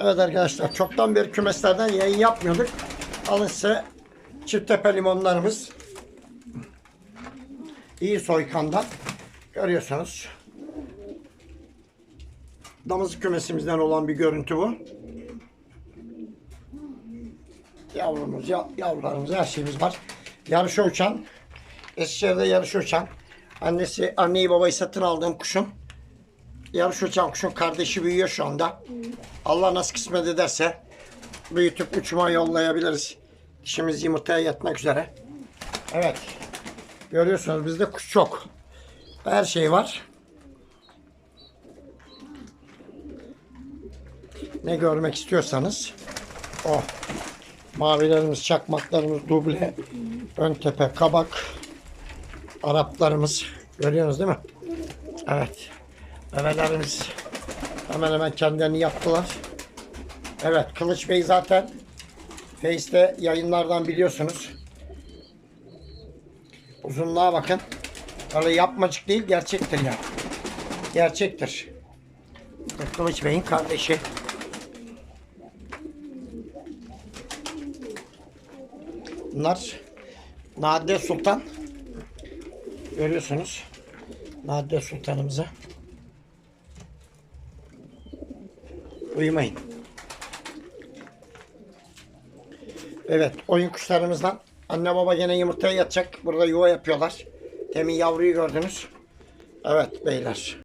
Evet arkadaşlar çoktan beri kümeslerden yayın yapmıyorduk. Alın size çift tepe limonlarımız. İyi soykandan. Görüyorsunuz. Damızlık kümesimizden olan bir görüntü bu. Yavrumuz, ya, yavrularımız, her şeyimiz var. Yarışa uçan, Eskişehir'de yarışa uçan, annesi, anneyi babayı satın aldığım kuşun, yarış uçan kuşun kardeşi büyüyor şu anda. Allah nasıl kısmet ederse büyütüp uçuma yollayabiliriz. İşimiz yumurtaya yatmak üzere. Evet. Görüyorsunuz bizde kuş çok. Her şey var. Ne görmek istiyorsanız o mavilerimiz, çakmaklarımız, duble, ön tepe, kabak, Araplarımız görüyorsunuz değil mi? Evet. Memelerimiz hemen hemen kendilerini yaptılar. Evet Kılıç Bey zaten Face'te yayınlardan biliyorsunuz. Uzunluğa bakın. Öyle yapmacık değil gerçektir ya. Gerçektir. Kılıç Bey'in kardeşi. Bunlar Nadide Sultan. Görüyorsunuz. Nadide Sultanımızı. Uyumayın. Evet, oyun kuşlarımızdan anne baba gene yumurtaya yatacak. Burada yuva yapıyorlar. Demin yavruyu gördünüz. Evet beyler.